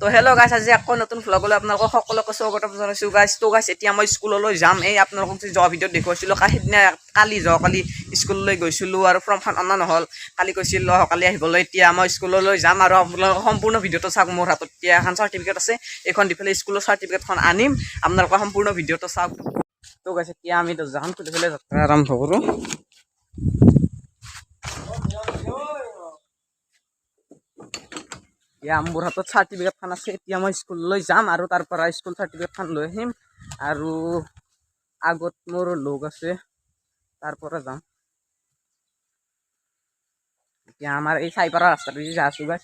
তো হেল্ল' গাইছ আজি আকৌ নতুন ভ্লগলৈ আপোনালোকক সকলোকে স্বাগতম জনাইছোঁ। গাইছ তো গাইছ এতিয়া মই স্কুললৈ যাম। এই আপোনালোকক যোৱা ভিডিঅ'ত দেখুৱাইছিলোঁ সেইদিনা কালি যোৱাকালি স্কুললৈ গৈছিলোঁ আৰু ফৰ্মখন অনা নহ'ল। কালি কৈছিলোঁ কালি আহিবলৈ। এতিয়া মই স্কুললৈ যাম আৰু আপোনালোকে সম্পূৰ্ণ ভিডিঅ'টো চাওক। মোৰ হাতত এতিয়া এখন চাৰ্টিফিকেট আছে। এইখন দি পেলাই স্কুলৰ চাৰ্টিফিকেটখন আনিম। আপোনালোকে সম্পূৰ্ণ ভিডিঅ'টো চাওক। তো গাইছ এতিয়া আমি দৰ্জাখন খুলি পেলাই যাত্ৰা আৰম্ভ কৰোঁ। এতিয়া মোৰ হাতত চাৰ্টিফিকেটখন আছে, এতিয়া মই স্কুললৈ যাম আৰু তাৰ পৰা স্কুল চাৰ্টিফিকেটখন লৈ আহিম। আৰু আগত মোৰ লগ আছে, তাৰ পৰা যাম। এতিয়া আমাৰ এই চাইপাৰা ৰাস্তাটো যাই আছোঁ গাছ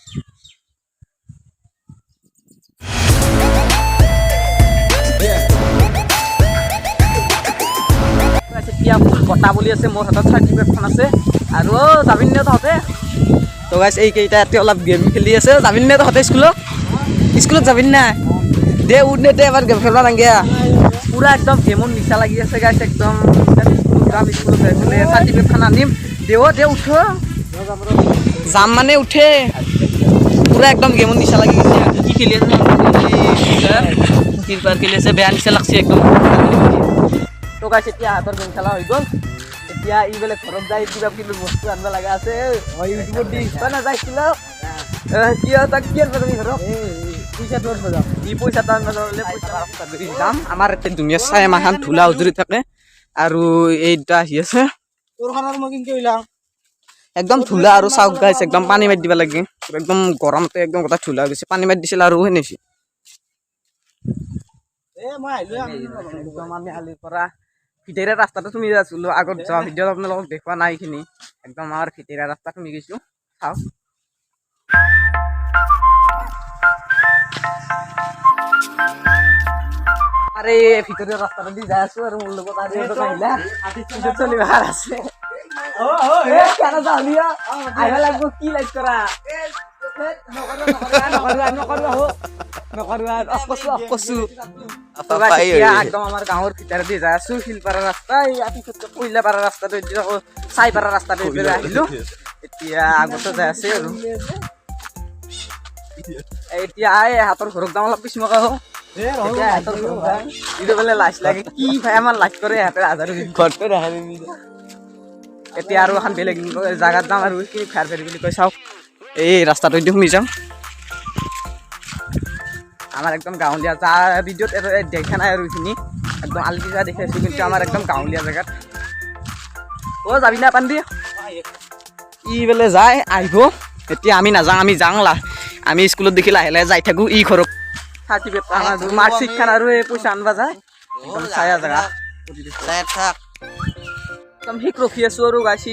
এতিয়া বটা বুলি আছে, মোৰ হাতত চাৰ্টিফিকেটখন আছে। আৰু অ' যাবি নে তহঁতে? তো গাইছ এইকেইটা ইয়াতে অলপ গেম খেলি আছে যাবি নে তহঁতে স্কুলত স্কুলত যাবি নাই দে উঠ নে দে এবাৰ গেম খেলিব নাগে পূৰা একদম গেমত নিচা লাগি আছে গাইছ একদম যাম স্কুলত যাই পেলাই চাৰ্টিফিকেটখন আনিম দে অ' দে উঠ যাম মানে উঠে পূৰা একদম গেমত নিচা লাগি গৈছে কি খেলি আছে ফ্ৰী ফায়াৰ খেলি আছে বেয়া নিচা লাগছে একদম তো গাইছ এতিয়া হাতৰ গেম খেলা হৈ গ'ল এতিয়া ই বোলে ঘৰত যাই কিবা কিবি বস্তু আনিব লগা আছে। ইউটিউবত দি তই নাযাইছিল কিয় তাক কি আনিব তুমি ঘৰত? পইচাটো আনিব যাম। ই পইচাটো আনিব পইচা যাম। আমাৰ ইয়াতে ধুনীয়া চাই মাখান ধূলা উজৰি থাকে। আৰু এই দুটা আহি আছে। মই একদম ধূলা আৰু চাওক গাইছ একদম পানী মাৰি দিব লাগে। একদম গৰমতে একদম গোটেই ধূলা হৈ গৈছে। পানী মাৰি দিছিল আৰু সেনেছি মই একদম আমি আলিৰ পৰা ভিতৰীয়া ৰাস্তাটো তুমি আছিলো আগত যোৱা ভিডিঅ'ত আপোনালোকক দেখুওৱা নাই এইখিনি। একদম আমাৰ ভিতৰীয়া ৰাস্তা তুমি গৈছো। চাওক। আৰে ভিতৰীয়া ৰাস্তাটো দি যাই আছো আৰু মোৰ লগত আৰু এজন আহিলা। পিছত চলিব আছে। এ, কেনে অ? আহিব লাগিব কি লাইক কৰা? নকৰিবা নকৰিবা হো নকৰিবা অফ কৈছো একদম আমাৰ গাঁৱৰ ভিতৰেদি যাই আছো শিলপাৰা ৰাস্তা এই কইলাপাৰা ৰাস্তাটো এতিয়া আকৌ চাইপাৰা ৰাস্তাটো এইফালে আহিলো। এতিয়া আগতে যাই আছে আৰু। এতিয়া এই হাতৰ ঘৰত যাওঁ অলপ পিছমকা হওঁ এতিয়া যাওঁ। আৰু এখন বেলেগ জাগাত যাম আৰু কি ফেৰ ফেৰি বুলি কৈ চাওক এই ৰাস্তাটো দি সোমাই যাম। আমাৰ একদম গাঁৱলীয়া যা ভিডিঅ'ত দেখা নাই আৰু এইখিনি। একদম আলপিজা দেখাইছোঁ কিন্তু আমাৰ একদম গাঁৱলীয়া জেগাত। অ' যাবি না পাণ্ডি ই বোলে যায়, আহিব। এতিয়া আমি নাযাওঁ, আমি যাওঁ লা। আমি স্কুলত দেখি লাহে লাহে যাই থাকোঁ, ই ঘৰক চাৰ্টিফিকেট মাৰ্কশ্বিটখন আৰু এই পইচা আনিব যায়। একদম চায়া জেগা। একদম শিক ৰখি আছোঁ আৰু গাইছি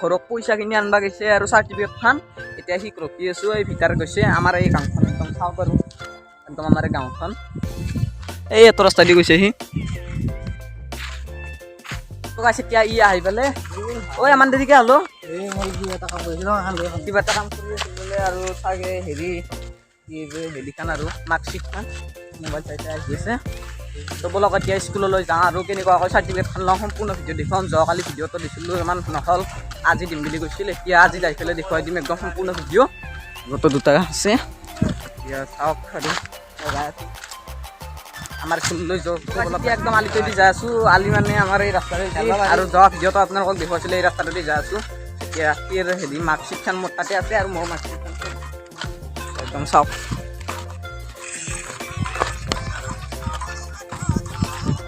ঘৰত পইচাখিনি আনিব গৈছে আৰু চাৰ্টিফিকেটখন। এতিয়া শিক ৰখি আছোঁ, এই ভিতৰত গৈছে, আমাৰ এই গাঁওখন একদম চাওক আৰু একদম আমাৰ গাঁওখন। এই এটো ৰাস্তা দি গৈছে সি। তো গাইছে এতিয়া ই আহি পেলাই ঐ ইমান দেৰিকে হ'লো কিবা এটা কাম কৰি আছিল বোলে আৰু চাগে হেৰি কি হেৰিখন আৰু মাৰ্কশ্বিটখন মোবাইল চাই চাই আহি আছে। তো বলক এতিয়া স্কুললৈ যাওঁ আৰু কেনেকুৱাকৈ চাৰ্টিফিকেটখন লওঁ সম্পূৰ্ণ ভিডিঅ' দেখুৱাম। যোৱাকালি ভিডিঅ'টো দিছিলোঁ ইমান নহ'ল। আজি দিম বুলি কৈছিল এতিয়া আজি যাই পেলাই দেখুৱাই দিম একদম সম্পূৰ্ণ ভিডিঅ' গোটেই দুটা আছে। এতিয়া চাওক আৰু। আমাৰ একদম আলিটো দি যাই আছোঁ আলি মানে আমাৰ এই ৰাস্তাটোদি আৰু যোৱা ভিডিঅ'টো আপোনালোকক দেখুৱাইছিলোঁ এই ৰাস্তাটো দি যাই আছোঁ এতিয়া ৰাতিৰ হেৰি মাৰ্কশ্বিটখন মোৰ তাতে আছে আৰু মোৰ মাৰ্কশ্বিটখন একদম চাওক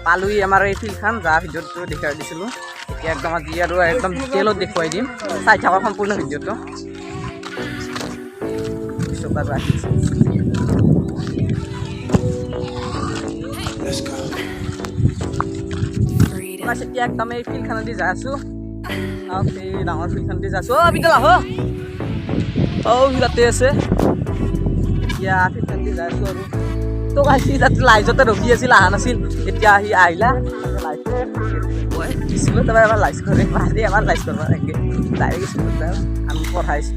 পালোহি আমাৰ এই ফিল্ডখন যা ভিডিঅ'টো দেখুৱাই দিছিলোঁ। এতিয়া একদম আজি আৰু একদম ডিটেইলত দেখুৱাই দিম। চাই থাকক সম্পূৰ্ণ ভিডিঅ'টো চুপাৰ ৰাখিছোঁ একদম এই ফিল্ডখনেদি যাই আছোঁ চাওক এই ডাঙৰ ফিল্ডখনেদি যাই আছোঁ অ' বিদ্যাল আহ অ' তাতে আছে এতিয়া ফিল্ডখনেদি যাই আছোঁ আৰু তো কালি তাতে লাইজতে ৰখি আছিল অহা নাছিল এতিয়া আহি আহিলা স্কুলত এবাৰ এবাৰ লাইচ কৰে মাৰি এবাৰ লাইচ কৰিব লাগে ডাইৰেক্ট স্কুলত আমি পঢ়াইছোঁ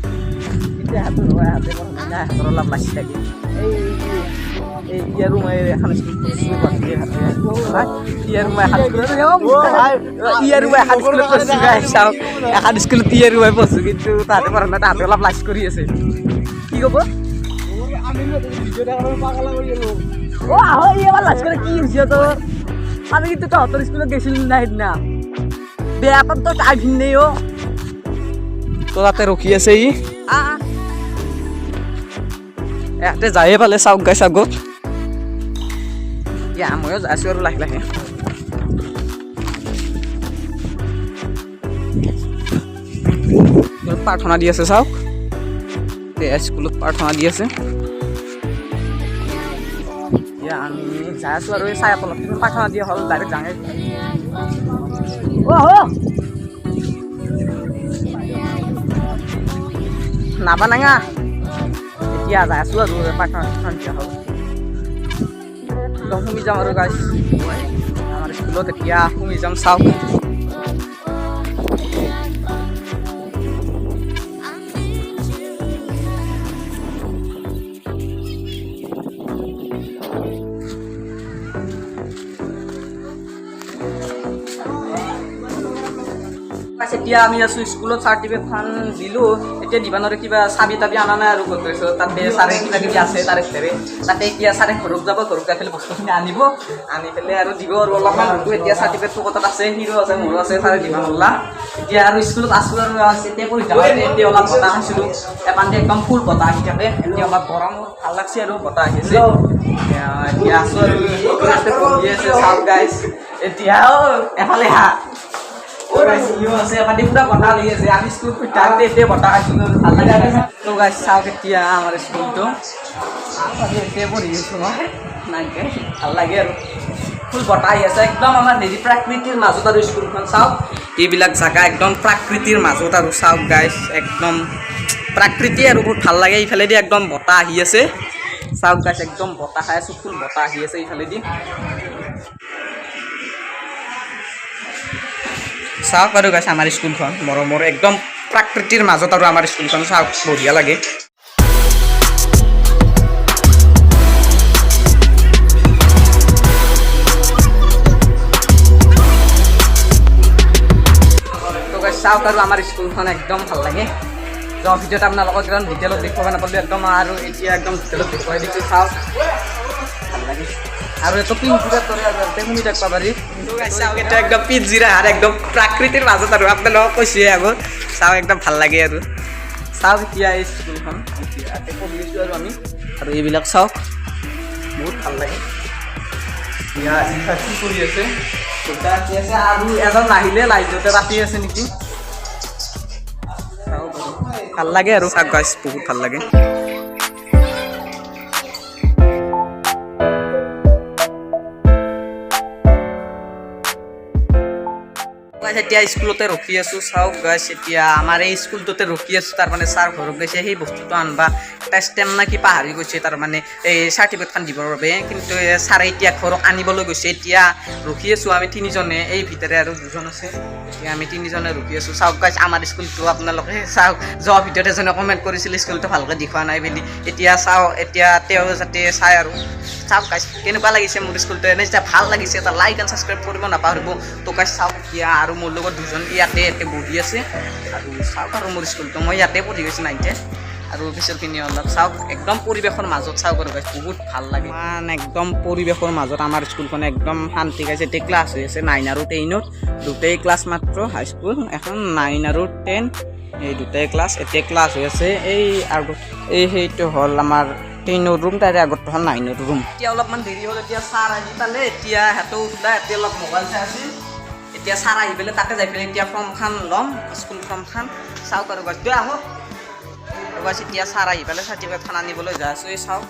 এতিয়া হাতৰ হয় হাতে পঢ়া নাই হাতৰ অলপ লাইচ লাগে এই এই ইয়াৰো মই এখন স্কুল পঢ়িছোঁ বাকী হাতে গাই চাওক কিন্তু তাহাঁতে পঢ়া নাই তাহাঁতে অলপ লাইচ কৰি আছে। কি ক'ব ও আহ আবার করে কি হয়েছে তোর আমি কিন্তু তহতর স্কুলে গেছিলি না সেদিনা বেয়াপার তো টাইম নেই ও। তো তাতে ৰখি আছে ই। ইয়াতে যায়ে পালে চাওক গাইছ আগত ইয়া ময়ো যাই আছোঁ আৰু লাহে লাহে। স্কুলত প্ৰাৰ্থনা দি আছে চাওক। এয়া স্কুলত প্ৰাৰ্থনা দি আছে এতিয়া আমি যাই আছোঁ আৰু চাই তলত প্ৰাৰ্থনা দিয়া হ'ল ডাইৰেক্ট যাঙে নাবানাঙা এতিয়া যাই আছোঁ আৰু প্ৰাৰ্থনা যাম আৰু স্কুলত এতিয়া সোমাই যাম, চাওক। এতিয়া আমি আছোঁ, স্কুলত চাৰ্টিফিকেটখন দিলোঁ, এতিয়া দিবা কিবা চাবি তাবি অনা নাই আৰু ক'ত গৈছোঁ? তাতে ছাৰে কিবা কিবি আছে, তাৰে ভিতৰে তাতে এতিয়া ছাৰে ঘৰত যাব, ঘৰত যাই পেলাই বস্তুখিনি আনিব। আনি পেলাই আৰু দিব আৰু অলপমান এতিয়া চাৰ্টিফিকেটটো ক'ত আছে, হিৰো আছে, মোৰো আছে, ছাৰে দিবা নোৱাৰিলা এতিয়া আৰু স্কুলত আছোঁ আৰু এতিয়া পঢ়ি থাকোঁ এতিয়া অলপ বতাহ খাইছিলোঁ। এপানতে একদম ফুল বতাহ আহি থাকে। এতিয়া অলপ গৰম ভালো লাগছে আৰু বতাহ আহিছে এতিয়া আছোঁ আৰু পঢ়ি আছে চাওক গাইছ। এতিয়া এফালে হা ও গাইস ইও আছে মানে পুরা বটা লাগি আছে আমি স্কুল তো আমার ভালো লাগে আৰু ফুল বতাহ আহি আছে একদম আমাৰ হেৰি প্ৰাকৃতিৰ মাজত আৰু স্কুলখন চাওক এইবিলাক জাগা একদম প্ৰাকৃতিৰ মাজত আৰু চাওক গাইছ একদম প্ৰাকৃতি আৰু বহুত ভালো লাগে ইফালেদি একদম বতাহ আহি আছে চাওক গাইছ একদম বতাহ খাই আছোঁ ফুল বতাহ আহি আছে ইফালেদি চাওক আৰু গাইছে আমাৰ স্কুলখন। মৰমৰ একদম প্ৰাকৃতিৰ মাজত আৰু আমাৰ স্কুলখন চাওক, বঢ়িয়া লাগে। তো চাওক আৰু আমাৰ স্কুলখন একদম ভালো লাগে। যোৱা ভিডিঅ'ত আপোনালোকক একদম ডিটেইলত দেখুৱাব নাপালোঁ, একদম আৰু এতিয়া একদম ডিটেইলত দেখুৱাই দিছোঁ, চাওক। ভালো লাগে পাৰি চাওক এইটো একদম একদম আৰু। আপোনালোকক কৈছোঁৱে আগত। চাওক একদম ভালো লাগে আৰু। চাওক এতিয়া এই স্কুলখন। আৰু আমি। আৰু এইবিলাক চাওক বহুত ভালো লাগে। কি কৰি আছে। আৰু এজন নাহিলে লাইটতে ৰাতি আছে নেকি? ভালো লাগে আৰু। চাওক গাইছ বহুত ভালো লাগে। এতিয়া স্কুলতে ৰখি আছোঁ। চাওক গাইছ এতিয়া আমাৰ এই স্কুলটোতে ৰখি আছোঁ। তাৰমানে ছাৰ ঘৰত গৈছে, সেই বস্তুটো আনবা। এটা ষ্টেম না কি পাহৰি গৈছে তাৰমানে এই চাৰ্টিফিকেটখন দিবৰ বাবে। কিন্তু ছাৰে এতিয়া ঘৰত আনিবলৈ গৈছে। এতিয়া ৰখি আছোঁ আমি তিনিজনে। এই ভিতৰে আৰু দুজন আছে। এতিয়া আমি তিনিজনে ৰখি আছোঁ। চাওক গাইছ আমাৰ স্কুলটো আপোনালোকে চাওক, যোৱা ভিডিঅ'ত এজনে কমেণ্ট কৰিছিল, স্কুলটো ভালকৈ দেখুওৱা নাই বুলি। এতিয়া চাওক, এতিয়া তেওঁ যাতে চাই আৰু। চাওক গাইছ কেনেকুৱা লাগিছে মোৰ স্কুলটো। এনে যেতিয়া ভালো লাগিছে, এটা লাইক এণ্ড ছাবস্ক্ৰাইব কৰিব নাপাহৰিব। তো গাইছ চাওক এতিয়া আৰু মোৰ লগত দুজন ইয়াতে ইয়াতে বহি আছে। আৰু চাওক আৰু মোৰ স্কুলটো মই ইয়াতে পঢ়ি গৈছোঁ নাইনতে আৰু পিছৰখিনি অলপ চাওক একদম পৰিৱেশৰ মাজত চাওক আৰু গাইছ বহুত ভালো লাগে। ইমান একদম পৰিৱেশৰ মাজত আমাৰ স্কুলখন একদম শান্তি গাইছে এতিয়া ক্লাছ হৈ আছে নাইন আৰু টেইনত দুটাই ক্লাছ মাত্ৰ হাইস্কুল এখন নাইন আৰু টেন এই দুটাই ক্লাছ এতিয়া ক্লাছ হৈ আছে। এই আগত এই সেইটো হ'ল আমাৰ টেইনৰ ৰুম তাৰে আগত হ'ল নাইনৰ ৰুম এতিয়া অলপমান দেৰি হ'ল এতিয়া ছাৰ আহি পালে এতিয়া সিহঁতে উঠিলে এতিয়া অলপ মোবাইল চাই আছিল। এতিয়া ছাৰ আহি পেলাই তাতে যাই পেলাই এতিয়া ফৰ্মখন ল'ম স্কুল ফৰ্মখন চাওক আৰু গছ আহক। গছ এতিয়া ছাৰ আহি পেলাই চাৰ্টিফিকেটখন আনিবলৈ যাই আছোঁ, এই চাওক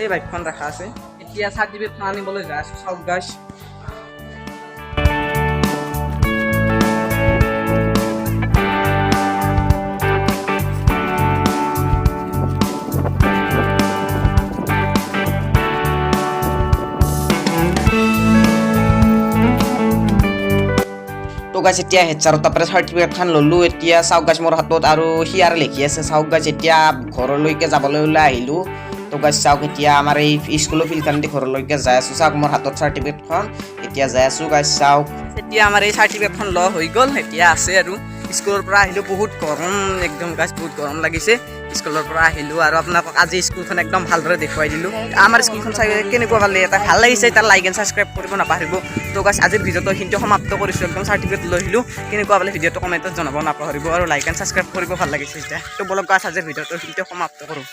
এই বাইকখন ৰখা আছে। এতিয়া চাৰ্টিফিকেটখন আনিবলৈ যাই আছোঁ, চাওক গাছ তো গাছ এতিয়া হেড ছাৰৰ তাৰপৰা চাৰ্টিফিকেটখন ল'লোঁ এতিয়া চাওক গাছ মোৰ হাতত আৰু সি আৰু লিখি আছে চাওক গাছ এতিয়া ঘৰলৈকে যাবলৈ ওলাই আহিলোঁ তো গাছ চাওক এতিয়া আমাৰ এই স্কুলৰ ফিল্ডখনেদি ঘৰলৈকে যাই আছোঁ চাওক মোৰ হাতত চাৰ্টিফিকেটখন এতিয়া যাই আছোঁ গাছ চাওক এতিয়া আমাৰ এই চাৰ্টিফিকেটখন ল হৈ গ'ল এতিয়া আছে আৰু স্কুলৰ পৰা আহিলোঁ বহুত গৰম, একদম গাছ বহুত গৰম লাগিছে। স্কুলৰ পৰা আহিলোঁ আৰু আপোনালোকক আজি স্কুলখন একদম ভালদৰে দেখুৱাই দিলোঁ। আমাৰ স্কুলখন চাই কেনেকুৱা পালে এটা ভালো লাগিছে তাৰ লাইক এণ্ড ছাবস্ক্ৰাইব কৰিব নাপাহৰিব। তো গাছ আজিৰ ভিডিঅ'টো এইখিনিতে সমাপ্ত কৰিছোঁ, একদম চাৰ্টিফিকেট লৈ আহিলোঁ। কেনেকুৱা পালে ভিডিঅ'টো কমেণ্টত জনাব নাপাহৰিব আৰু লাইক এণ্ড ছাবস্ক্ৰাইব কৰিব ভালো লাগিছে এতিয়া তো বলক গাছ আজিৰ ভিডিঅ'টো এইখিনিতে সমাপ্ত কৰোঁ।